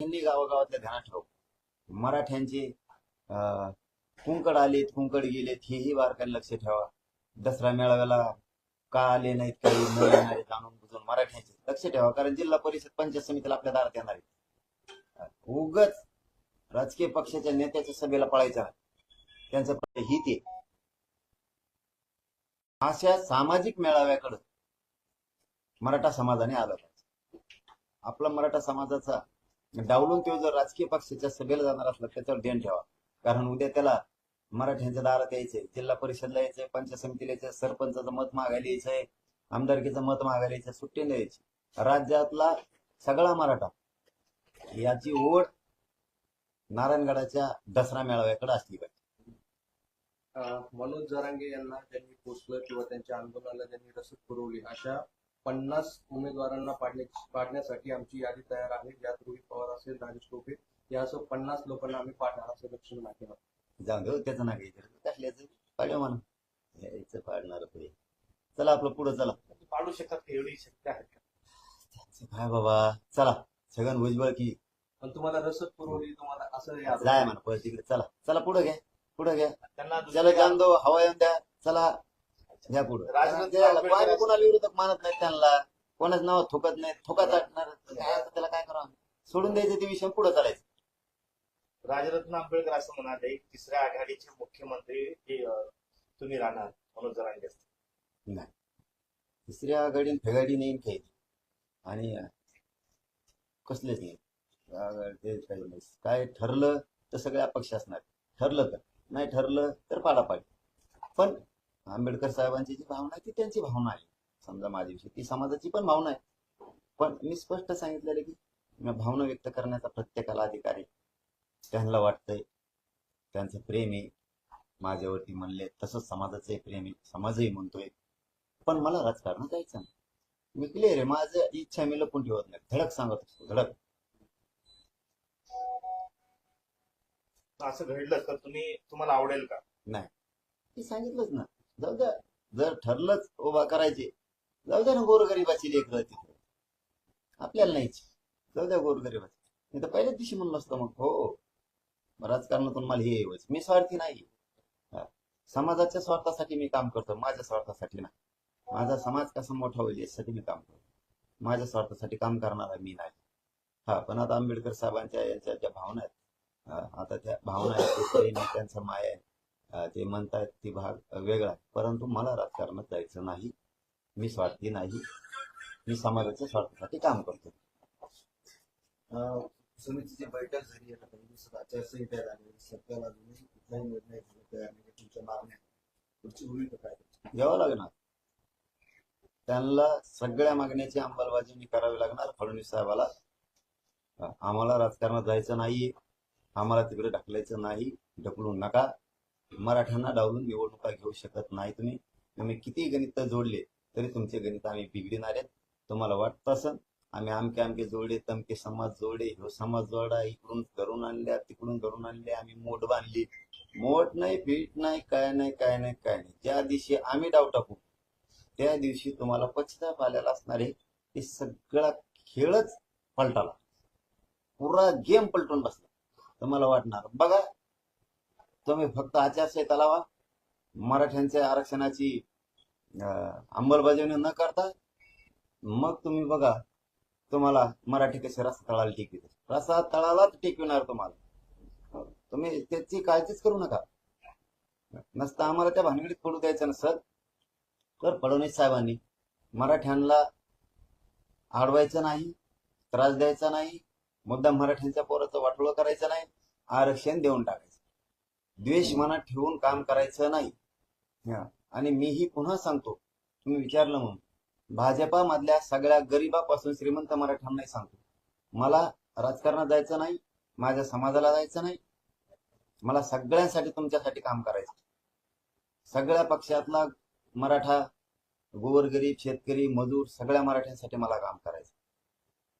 यांनी गावागावातल्या ध्यानात ठेव मराठ्यांचे कुंकड आलेत कुंकड गेलेत हेही बारकाईने लक्ष ठेवा. दसरा मेळाव्याला का आले नाहीत काही न येणारे जाणून बुजून मराठ्यांचे. लक्ष ठेवा कारण जिल्हा परिषद पंचायत समितीला आपल्या दारात येणार आहेत. उगच राजकीय पक्षाच्या नेत्याच्या सभेला पळायचा त्यांचं ही ते अशा सामाजिक मेळाव्याकडं मराठा समाजाने आलं पाहिजे. आपला मराठा समाजाचा डावलून तो जर राजकीय पक्षाच्या सभेला जाणार असला त्याच्यावर ध्यान ठेवा. कारण उद्या त्याला मराठ्यांच्या दारात यायचंय जिल्हा परिषदला यायचंय पंचायत समितीला यायचंय सरपंचाचं मत मागायला यायचंय आमदारकीचं मत मागायला यायचं सुट्टीला यायची राज्यातला सगळा मराठा याची ओढ नारायणगडाच्या दसरा मेळाव्याकडे असली पाहिजे. मनोज जरांगे यांना त्यांनी पोचलं किंवा त्यांच्या आंदोलनाला त्यांनी रसद पुरवली अशा पन्नास उमेदवारांना पाडण्याची पाडण्यासाठी आमची यादी तयार आहे. यात रोहित पवार असेल राजेश टोपे यासह पन्नास लोकांना आम्ही पाडणार असं दक्षिण माध्यमात जाऊन देऊ त्याचं ना घ्यायचं. कसल्याचं पाडलं म्हणा. यायचं पाडणार पुढे चला आपलं पुढे चला. पाडू शकतात का एवढी शक्य आहे का काय बाबा? चला छगन भुजबळ की. पण तुम्हाला रसद पुरवली तुम्हाला असं जाय म्हणा तिकडे चला चला पुढे घ्या पुढे घ्या. त्यांना चला जाऊन दो हवा येऊन द्या. चला. घ्या पुढे. कोणाला विरोधक मानत नाही त्यांना? कोणाच नाव थुकत नाही थुका चाटणार त्याला काय करावं? सोडून द्यायचं ते विषय पुढे चालायचं. राजरत्न आंबेडकर असं म्हणाले तिसऱ्या आघाडीचे मुख्यमंत्री हे तुम्ही राहणार मनोज जरांगे असतील. तिसऱ्या आघाडीन फेगाडी नाही काही आणि कसलेच नाही. नाही. काय ठरलं तर सगळे अपक्ष असणार. ठरलं तर. नाही ठरलं तर पाडापाडी. पण आंबेडकर साहेबांची जी भावना आहे ती त्यांची भावना आहे. समजा माझ्याविषयी ती समाजाची पण भावना आहे. पण मी स्पष्ट सांगितलेलं की मी भावना व्यक्त करण्याचा प्रत्येकाला अधिकार आहे. त्यांना वाटतंय त्यांचं प्रेम आहे. माझ्यावरती म्हणले तसंच समाजाचंही प्रेम आहे. समाजही म्हणतोय. पण मला राजकारणात जायचं नाही. मी क्लिअर आहे. माझं इच्छा मी लपून ठेवत नाही. धडक सांगत असतो धडक. असं घडलं तर तुम्ही तुम्हाला आवडेल का? मी सांगितलंच ना. जाऊ द्या. जर ठरलंच उभा करायचे जाऊ द्या ना गोरगरीबाची लेकर तिथे आपल्याला नाहीच जाऊ द्या गोरगरीबाची. मी तर पहिल्याच दिवशी म्हणलं असतं मग हो राजकारणातून मला हे येवच मी स्वार्थी नाही. समाजाच्या स्वार्थासाठी मी काम करतो माझ्या स्वार्थासाठी नाही. माझा समाज कसा मोठा होईल यासाठी मी काम करतो. माझ्या स्वार्थासाठी काम करणारा मी नाही. हा पण आता आंबेडकर साहेबांच्या यांच्या ज्या भावना आहेत आता त्या भावना आहेत त्यांचा माया आहे, माय आहे. ते म्हणतायत ती भाग वेगळा परंतु मला राजकारणात जायचं नाही. मी स्वार्थी नाही. मी समाजाच्या स्वार्थासाठी काम करतो. समितीची बैठक झाली आता काही दिवसात आचारसंहिता झाली सरकारला अजूनही कुठलाही निर्णय तयार नाही तुमच्या मागण्या पुढची भूमिका काय घ्यावं लागणार. त्यांना सगळ्या मागण्याची अंमलबजावणी करावी लागणार. फडणवीस साहेबाला. आम्हाला राजकारणात जायचं नाही. आम्हाला तिकडे ढकलायचं नाही. ढकलू नका. मराठ्यांना डावलून निवडणुका घेऊ शकत नाही. तुम्ही तुम्ही किती गणित जोडले तरी तुमचे गणित आम्ही बिघडणार आहेत. तुम्हाला वाटत असं आम्ही आमके आमके जोडले तमके समाज जोडे ह्यो समाज जोडा इकडून करून आणल्या तिकडून करून आणले आम्ही मोठ बांधली. मोठ नाही पीठ नाही काय नाही काय नाही काय नाही. ज्या दिवशी आम्ही डाव टाकू त्या दिवशी तुम्हाला पश्चाताप आलेला असणार आहे. ते सगळा खेळच पलटाला. पुरा गेम पलटून बसला. तुम्हाला वाटणार. बघा तुम्ही फक्त आचारसंहिता लावा मराठ्यांच्या आरक्षणाची अंमलबजावणी न करता मग तुम्ही बघा तुम्हाला मराठी कसे रस्ता तळाला टिकवित रस्ता तळालाच टिकविणार तुम्हाला. तुम्ही त्याची काळजीच करू नका. नसतं आम्हाला त्या भानगडीत पडू द्यायचं नसत. तर फडणवीस साहेबांनी मराठ्यांना अडवायचं नाही त्रास द्यायचा नाही मुद्दा मराठ्यांच्या पोराचं वाटोळं करायचं नाही आरक्षण देऊन टाकायचं. द्वेष मनात ठेवून काम करायचं नाही. आणि मीही पुन्हा सांगतो. तुम्ही विचारलं म्हणून. भाजपामधल्या सगळ्या गरिबापासून श्रीमंत मराठ्यांनाही सांगतो. मला राजकारणात जायचं नाही माझ्या समाजाला जायचं नाही. मला सगळ्यांसाठी तुमच्यासाठी काम करायचं. सगळ्या पक्षातला मराठा गोरगरीब शेतकरी मजूर सगळ्या मराठ्यांसाठी मला काम करायचं.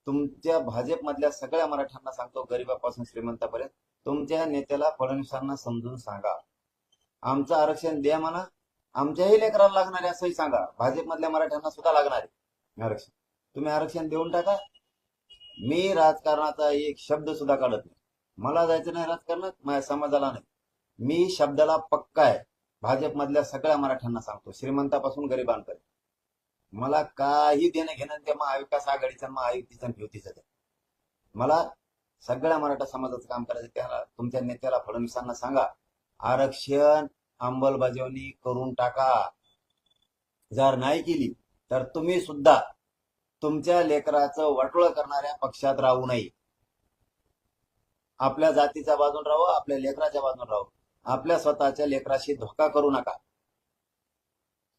तुमच्या भाजपमधल्या सगळ्या मराठ्यांना सांगतो गरिबापासून श्रीमंतापर्यंत. तुमच्या नेत्याला फडणवीसांना समजून सांगा. आमचं आरक्षण द्या म्हणा. आमच्याही लेकराला लागणार आहे असंही सांगा. भाजपमधल्या मराठ्यांना सुद्धा लागणार. आहे आरक्षण. तुम्ही आरक्षण देऊन टाका. मी राजकारणाचा एक शब्द सुद्धा काढत नाही. मला जायचं नाही राजकारणात माझ्या समाजाला नाही. मी शब्दाला पक्का आहे. भाजपमधल्या सगळ्या मराठ्यांना सांगतो. श्रीमंतापासून गरिबांपर्यंत. मला काही देणं घेणं त्या महाविकास आघाडीचं आणि महायुतीचं युतीचं मला सगळ्या मराठा समाजाचं काम करायचं त्याला तुमच्या नेत्याला फडणवीसांना सांगा. आरक्षण अंमलबजावणी करून टाका. जर नाही केली तर तुम्ही सुद्धा तुमच्या लेकराचं वाटोळ करणाऱ्या पक्षात राहू नये. आपल्या जातीच्या बाजून राहू आपल्या लेकराच्या बाजून राहू. आपल्या स्वतःच्या लेकराशी धोका करू नका.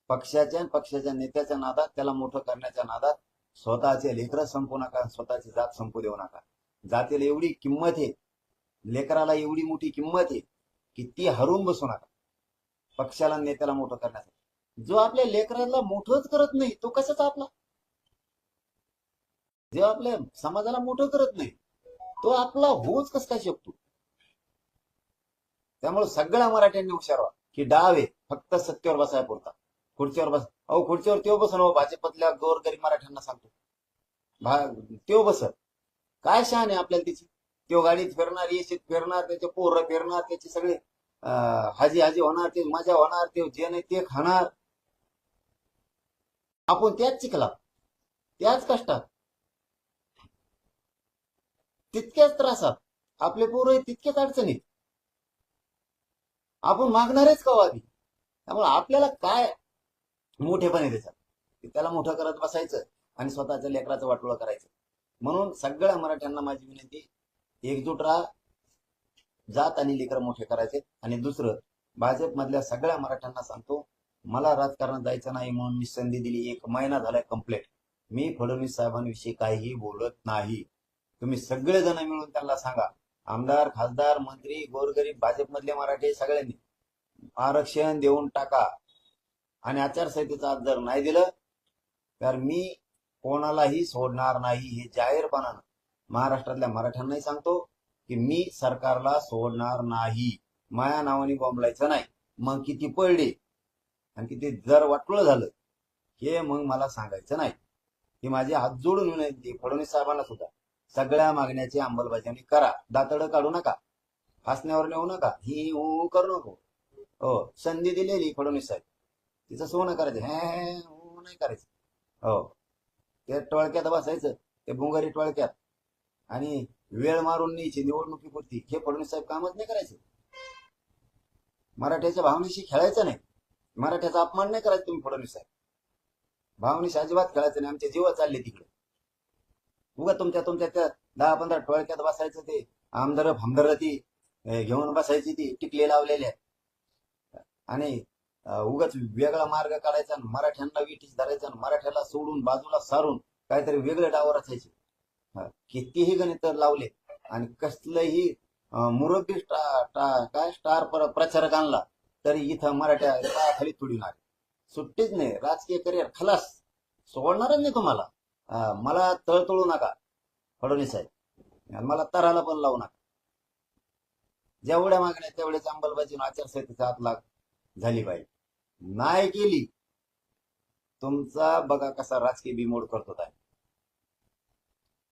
पक्षाच्या पक्षाच्या नेत्याच्या नादात त्याला मोठं करण्याच्या नादात स्वतःचे लेकर संपू नका स्वतःची जात संपू देऊ नका. जातीला एवढी किंमत आहे लेकराला एवढी मोठी किंमत आहे की ती हरून बसू नका. पक्षाला नेत्याला मोठं करण्यासाठी. जो आपल्या लेकराला मोठंच करत नाही तो कसाच आपला? जो आपल्या समाजाला मोठं करत नाही तो आपला होच कस काय शकतो? त्यामुळे सगळ्या मराठ्यांनी हुशार व्हा की डाव आहे फक्त सत्तेवर बसाय पुरता. खुर्चीवर बस अहो खुर्चीवर त्यो बसन हो भाजपतल्या गोरगरीब मराठ्यांना सांगतो. भा त्यो बसत काय शान आहे आपल्याला त्याची? त्यो गाडीत फिरणार येशीत फिरणार त्याचे पोरं फिरणार त्याचे सगळे हाजी हाजी होणार ते मजा होणार ते जे नाही ते खाणार. आपण त्याच शिकला त्याच कष्टात. तितक्याच त्रासात. आपले पोरं तितक्याच अडचणीत. आपण मागणारेच का त्यामुळे आपल्याला काय मोठेपणे त्याचा त्याला मोठं करत बसायचं आणि स्वतःच्या लेकराचं वाटोळं करायचं. म्हणून सगळ्या मराठ्यांना माझी विनंती एकजूट राहा. जात आणि लेकर मोठे करायचे. आणि दुसरं भाजपमधल्या सगळ्या मराठ्यांना सांगतो मला राजकारणात जायचं नाही म्हणून मी संधी दिली. एक महिना झालाय कम्प्लेट मी फडणवीस साहेबांविषयी काहीही बोलत नाही. तुम्ही सगळेजण मिळून त्यांना सांगा. आमदार खासदार मंत्री गोरगरीब भाजपमधले मराठे सगळ्यांनी आरक्षण देऊन टाका. आणि आचारसंहितेचं आज जर नाही दिलं तर मी कोणालाही सोडणार नाही हे जाहीरपणानं महाराष्ट्रातल्या मराठ्यांनाही सांगतो की मी सरकारला सोडणार नाही. माया नावाने बोंबलायचं नाही. मग किती पडले? आणि किती जर वाटलं झालं हे मग मला सांगायचं नाही. ही माझी हात जोडून विनंती फडणवीस साहेबांना सुद्धा. सगळ्या मागण्याची अंमलबजावणी करा. दातडं काढू नका. फासण्यावर नेऊ नका. ही ऊ करू नको. हो संधी दिलेली फडणवीस साहेब. तिचं सोनं करायचं. हे ऊ नाही करायचं. हो. ते टोळक्यात बसायचं ते बुंगारी टोळक्यात. आणि वेळ मारून न्यायची निवडणुकीपुरती. हे फडणवीस साहेब कामच नाही करायचं. मराठ्याच्या भावनेशी खेळायचं नाही. मराठ्याचा अपमान नाही करायचा तुम्ही फडणवीस साहेब. भावनेशी अजिबात खेळायचं नाही. आमचे जीव चालले तिकडे. उगा तुमच्या तुमच्या त्या दहा पंधरा टोळक्यात बसायचं ते. आमदार फामदार ती घेऊन बसायची ती टिकले लावलेल्या. आणि उगाच वेगळा मार्ग काढायचा आणि मराठ्यांना विटीच धरायचा आणि मराठ्याला सोडून बाजूला सारून काहीतरी वेगळे डावर असायचे कितीही गणित लावले आणि कसलंही मुरब्बी काय स्टार प्रचारक आणला तरी इथं मराठ्या खाली तुडणार सुट्टीच नाही राजकीय करिअर खलास. सोडणारच नाही तुम्हाला. मला तळतळू नका फडणवीस साहेब. मला तराला पण लावू नका. जेवढ्या मागण्या तेवढ्याच अंमलबजावणी आचारसंहितेचा हात लाग झाली पाहिजे. नाही केली. तुमचा बघा कसा राजकीय बिमोड करतो आहे